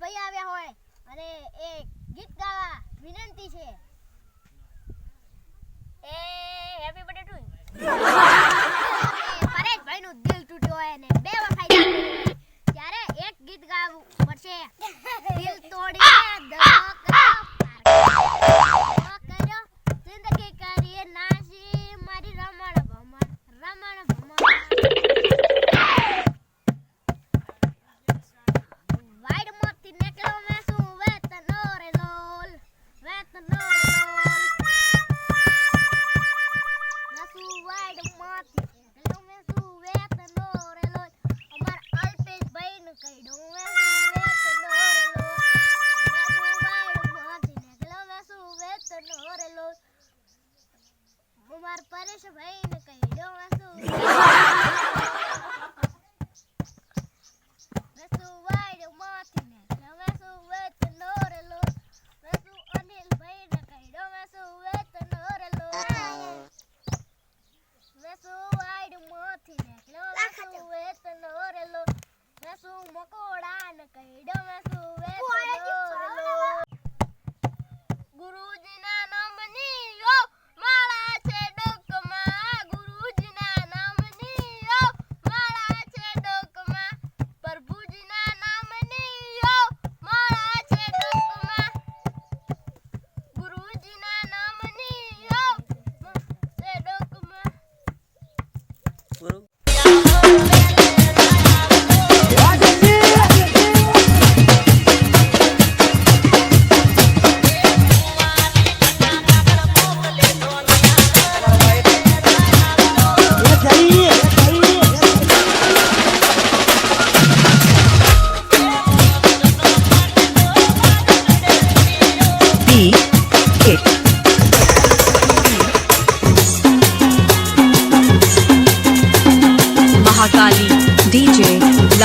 ભાઈ આવ્યા હોય અને એ ગીત ગાવા વિનંતી છે. એ હેપી બર્થડે ટુ પરેશભાઈ નું દિલ તૂટ્યું હોય અને બે વખત ત્યારે એક ગીત ગાવું પડશે. દિલ તોડી જિંદગી કરીએ નાસી મારી રમણ ભમણ રમણ ભમણ. અમાર પરેશ ભાઈ ને કહી દો વેસુ વાઈડ માથી ને વેસુ વેત નોરેલો વેસુ અનિલ ભાઈ ને કઈડો વેસુ વેત નોરેલો વેસુ વાઈડ માથી ને વેસુ વેત નોરેલો મકોડા ને કઈડો.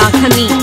I Kanika.